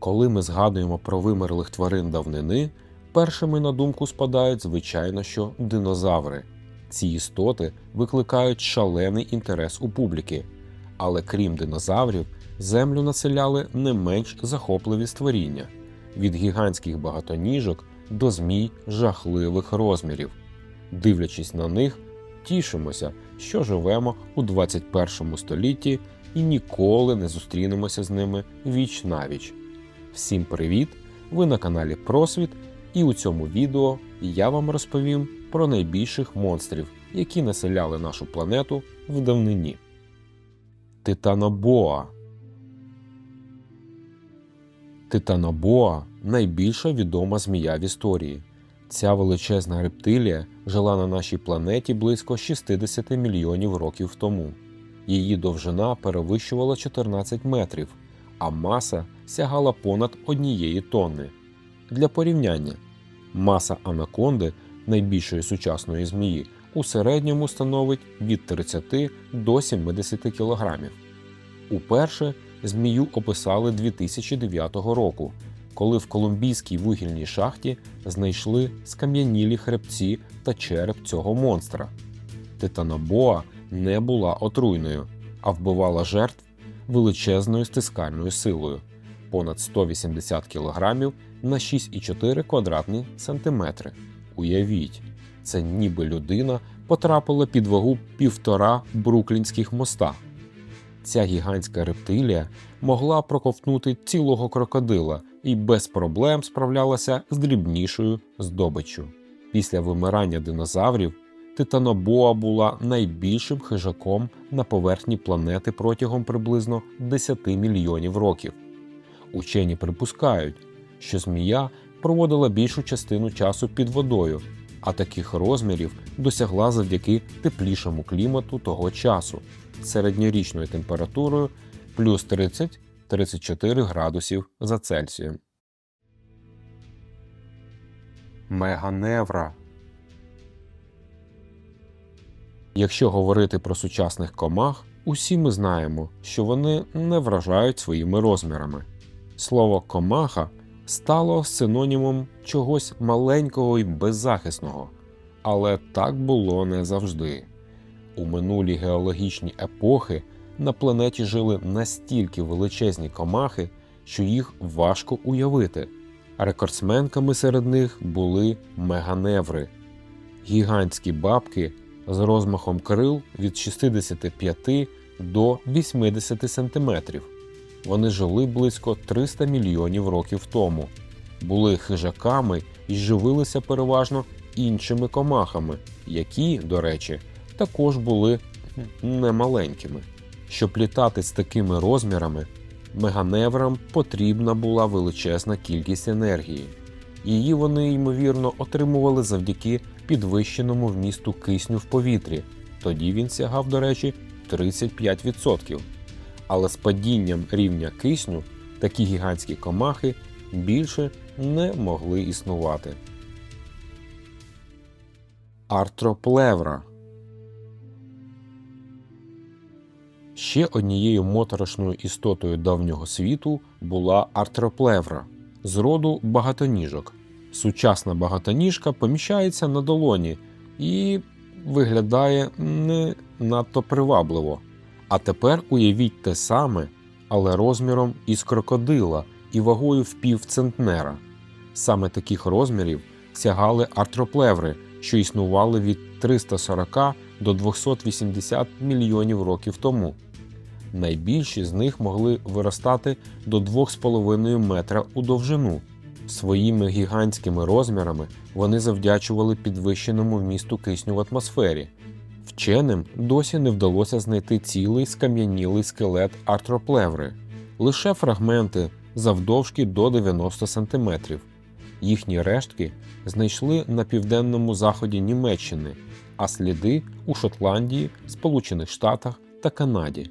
Коли ми згадуємо про вимерлих тварин давнини, першими на думку спадають, звичайно, що динозаври. Ці істоти викликають шалений інтерес у публіки. Але крім динозаврів, землю населяли не менш захопливі створіння від гігантських багатоніжок до змій жахливих розмірів. Дивлячись на них, тішимося, що живемо у 21 столітті і ніколи не зустрінемося з ними віч навіч. Всім привіт! Ви на каналі Просвіт, і у цьому відео я вам розповім про найбільших монстрів, які населяли нашу планету в давнині. Титанобоа Титанобоа найбільша відома змія в історії. Ця величезна рептилія жила на нашій планеті близько 60 мільйонів років тому. Її довжина перевищувала 14 метрів, а маса сягала понад однієї тонни. Для порівняння, маса анаконди, найбільшої сучасної змії, у середньому становить від 30 до 70 кілограмів. Уперше змію описали 2009 року, коли в колумбійській вугільній шахті знайшли скам'янілі хребці та череп цього монстра. Титанобоа не була отруйною, а вбивала жертв величезною стискальною силою понад 180 кг на 6,4 квадратні сантиметри. Уявіть, це ніби людина потрапила під вагу півтора бруклінських моста. Ця гігантська рептилія могла проковтнути цілого крокодила і без проблем справлялася з дрібнішою здобиччю. Після вимирання динозаврів Титанобоа була найбільшим хижаком на поверхні планети протягом приблизно 10 мільйонів років. Учені припускають, що змія проводила більшу частину часу під водою, а таких розмірів досягла завдяки теплішому клімату того часу середньорічною температурою плюс 30-34 градусів за Цельсієм. Меганевра Якщо говорити про сучасних комах, усі ми знаємо, що вони не вражають своїми розмірами. Слово комаха стало синонімом чогось маленького і беззахисного, але так було не завжди. У минулі геологічні епохи на планеті жили настільки величезні комахи, що їх важко уявити. Рекордсменками серед них були меганеври, гігантські бабки з розмахом крил від 65 до 80 сантиметрів. Вони жили близько 300 мільйонів років тому, були хижаками і живилися переважно іншими комахами, які, до речі, також були немаленькими. Щоб літати з такими розмірами, меганеврам потрібна була величезна кількість енергії. Її вони, ймовірно, отримували завдяки підвищеному вмісту кисню в повітрі. Тоді він сягав, до речі, 35%. Але з падінням рівня кисню такі гігантські комахи більше не могли існувати. Артроплевра Ще однією моторошною істотою давнього світу була артроплевра з роду багатоніжок. Сучасна багатоніжка поміщається на долоні і виглядає не надто привабливо. А тепер уявіть те саме, але розміром із крокодила і вагою в пів центнера. Саме таких розмірів сягали артроплеври, що існували від 340 до 280 мільйонів років тому. Найбільші з них могли виростати до 2,5 метра у довжину. Своїми гігантськими розмірами вони завдячували підвищеному вмісту кисню в атмосфері. Вченим досі не вдалося знайти цілий скам'янілий скелет артроплеври, лише фрагменти завдовжки до 90 см. Їхні рештки знайшли на південному заході Німеччини, а сліди у Шотландії, Сполучених Штатах та Канаді.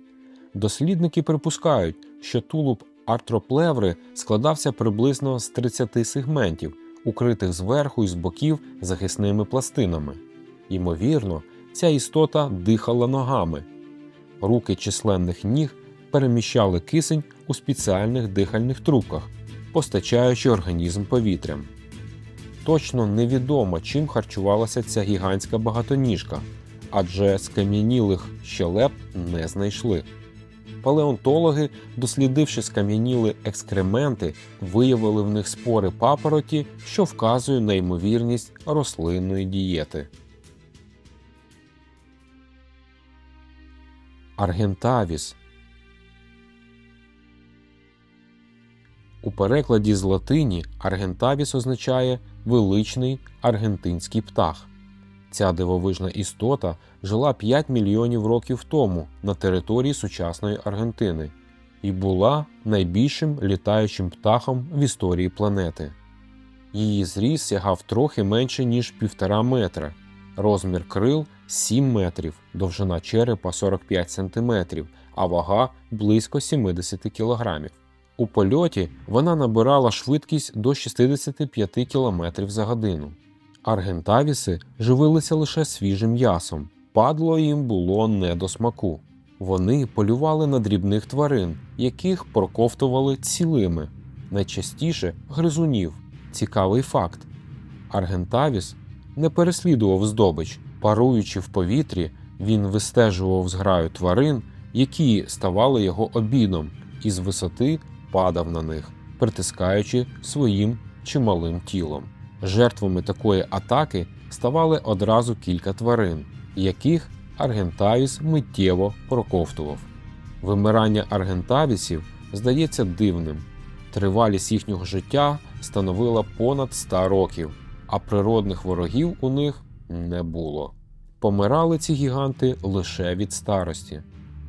Дослідники припускають, що тулуб артроплеври складався приблизно з 30 сегментів, укритих зверху і з боків захисними пластинами. Ймовірно, ця істота дихала ногами. Руки численних ніг переміщали кисень у спеціальних дихальних трубках, постачаючи організм повітрям. Точно невідомо, чим харчувалася ця гігантська багатоніжка, адже скам'янілих щелеп не знайшли. Палеонтологи, дослідивши скам'яніли екскременти, виявили в них спори папороті, що вказує на ймовірність рослинної дієти. Аргентавіс У перекладі з латині аргентавіс означає величний аргентинський птах. Ця дивовижна істота жила 5 мільйонів років тому на території сучасної Аргентини і була найбільшим літаючим птахом в історії планети. Її зріст сягав трохи менше, ніж півтора метра, розмір крил 7 метрів, довжина черепа 45 см, а вага близько 70 кілограмів. У польоті вона набирала швидкість до 65 км за годину. Аргентавіси живилися лише свіжим м'ясом, падло їм було не до смаку. Вони полювали на дрібних тварин, яких проковтували цілими, найчастіше гризунів. Цікавий факт: Аргентавіс не переслідував здобич, паруючи в повітрі, він вистежував зграю тварин, які ставали його обідом, і з висоти падав на них, притискаючи своїм чималим тілом. Жертвами такої атаки ставали одразу кілька тварин, яких Аргентавіс миттєво проковтував. Вимирання аргентавісів здається дивним. Тривалість їхнього життя становила понад 100 років, а природних ворогів у них не було. Помирали ці гіганти лише від старості.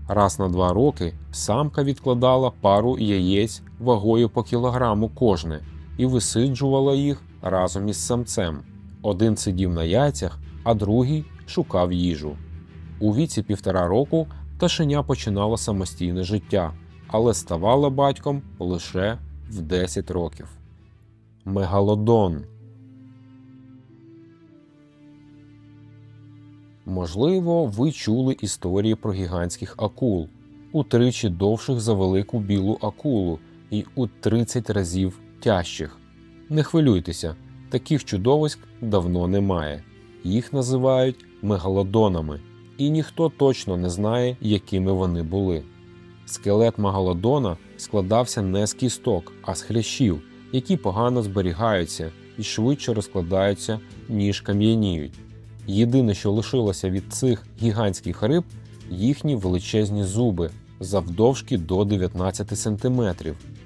Раз на два роки самка відкладала пару яєць вагою по кілограму кожне і висиджувала їх разом із самцем. Один сидів на яйцях, а другий шукав їжу. У віці півтора року пташеня починала самостійне життя, але ставала батьком лише в 10 років. Мегалодон Можливо, ви чули історії про гігантських акул, утричі довших за велику білу акулу і у 30 разів тяжчих. Не хвилюйтеся, таких чудовиськ давно немає. Їх називають мегалодонами, і ніхто точно не знає, якими вони були. Скелет мегалодона складався не з кісток, а з хрящів, які погано зберігаються і швидше розкладаються, ніж кам'яніють. Єдине, що лишилося від цих гігантських риб, їхні величезні зуби завдовжки до 19 см.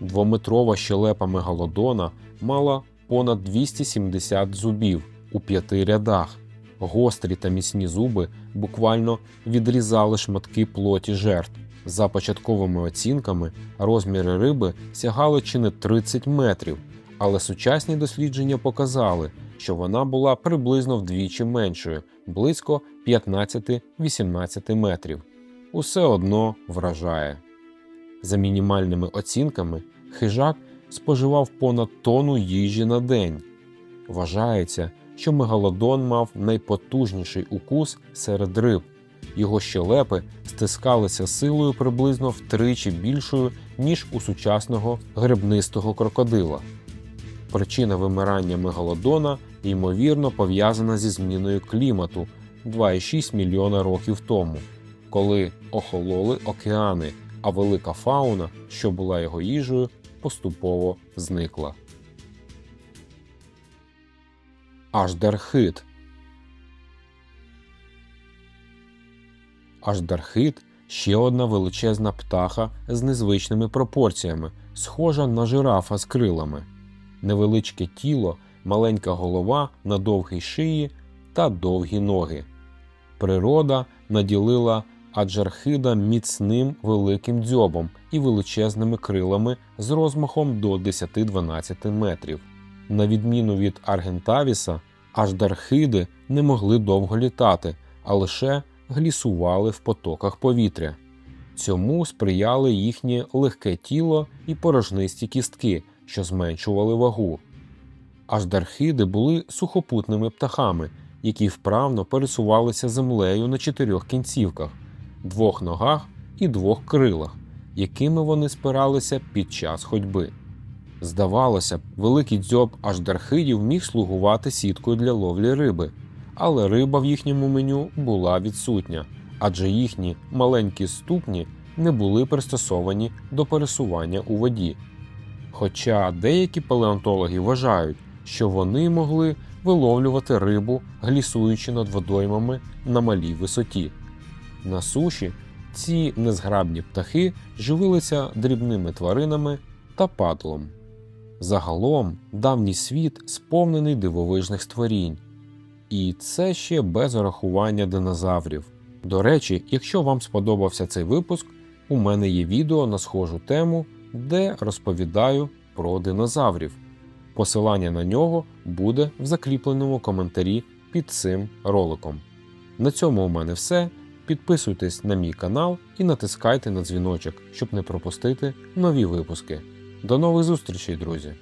Двометрова щелепа мегалодона мала понад 270 зубів у п'яти рядах. Гострі та міцні зуби буквально відрізали шматки плоті жертв. За початковими оцінками, розміри риби сягали чи не 30 метрів, але сучасні дослідження показали, що вона була приблизно вдвічі меншою, близько 15-18 метрів. Усе одно вражає. За мінімальними оцінками, хижак споживав понад тонну їжі на день. Вважається, що мегалодон мав найпотужніший укус серед риб. Його щелепи стискалися силою приблизно втричі більшою, ніж у сучасного грибнистого крокодила. Причина вимирання мегалодона ймовірно пов'язана зі зміною клімату 2,6 мільйона років тому, коли охололи океани, а велика фауна, що була його їжею, поступово зникла. Аждархит Аждархит ще одна величезна птаха з незвичними пропорціями, схожа на жирафа з крилами, невеличке тіло, маленька голова на довгій шиї та довгі ноги. Природа наділила аджархида міцним великим дзьобом і величезними крилами з розмахом до 10-12 метрів. На відміну від аргентавіса, аждархиди не могли довго літати, а лише глісували в потоках повітря. Цьому сприяли їхнє легке тіло і порожнисті кістки, що зменшували вагу. Аждархиди були сухопутними птахами, які вправно пересувалися землею на чотирьох кінцівках, двох ногах і двох крилах, якими вони спиралися під час ходьби. Здавалося б, великий дзьоб аждархидів міг слугувати сіткою для ловлі риби, але риба в їхньому меню була відсутня, адже їхні маленькі ступні не були пристосовані до пересування у воді. Хоча деякі палеонтологи вважають, що вони могли виловлювати рибу, глісуючи над водоймами на малій висоті. На суші ці незграбні птахи живилися дрібними тваринами та падлом. Загалом давній світ сповнений дивовижних створінь. І це ще без урахування динозаврів. До речі, якщо вам сподобався цей випуск, у мене є відео на схожу тему, де розповідаю про динозаврів. Посилання на нього буде в закріпленому коментарі під цим роликом. На цьому у мене все. Підписуйтесь на мій канал і натискайте на дзвіночок, щоб не пропустити нові випуски. До нових зустрічей, друзі!